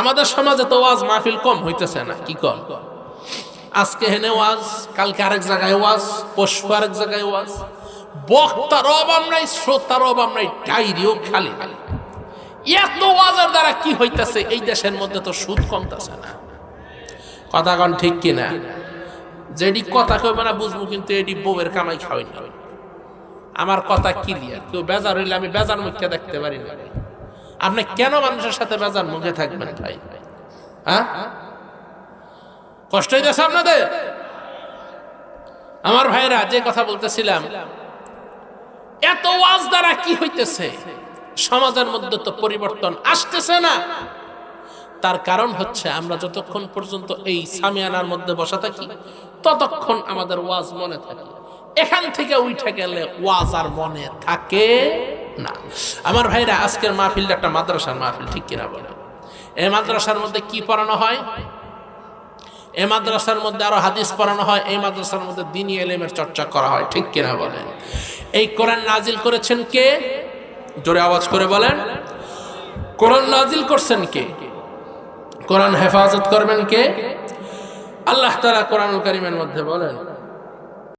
আমাদের সমাজে তো ওয়াজ মাহফিল কম হইতেছে না, কি কম? আজকে হেনে ওয়াজ, কালকে আরেক জায়গায় ওয়াজ পশু আরেক জায়গায় ওয়াজ। বক্তার অভাব নাই, শ্রোতার অভাব নাই ডাইরিও খালি। এত ওয়াজের দ্বারা কি হইতেছে? এই দেশের মধ্যে তো সুদ কমতেছে না। কথা কন ঠিক কিনা? যেডি কথা কইবে না বুঝব, কিন্তু এডি বউয়ের কামাই খাওয়াই না। আমার কথা ক্লিয়ার কেউ বেজার হইলে আমি বেজার মুখে দেখতে পারি না। আপনি কেন মানুষের সাথে বেজার মুখে থাকবেন ভাই? হ্যাঁ? কষ্ট হইতেছে আপনাদের? আমার ভাইরা, যে কথা বলতেছিলাম, এত ওয়াজ দ্বারা কি হইতেছে? সমাজের মধ্যে তো পরিবর্তন আসতেছে না। তার কারণ হচ্ছে আমরা যতক্ষণ পর্যন্ত এই সামিয়ানার মধ্যে বসা থাকি, ততক্ষণ আমাদের ওয়াজ মনে থাকে। এখান থেকে উঠে গেলে ওয়াজ আর মনে থাকে না। আমার ভাইরা, আজকের মাহফিলটা একটা মাদ্রাসার মাহফিল, ঠিক কিনা বলে এই মাদ্রাসার মধ্যে কি পড়ানো হয়? এই মাদ্রাসার মধ্যে আরও হাদিস পড়ানো হয়, এই মাদ্রাসার মধ্যে দিনী এলেমের চর্চা করা হয়, ঠিক কিনা বলেন? এই কোরআন নাজিল করেছেন কে? জোরে আওয়াজ করে বলেন। কোরআন নাজিল করছেন কে? কোরআন হেফাজত করবেন কে? আল্লাহ তাআলা কোরআনুল কারীমের মধ্যে বলেন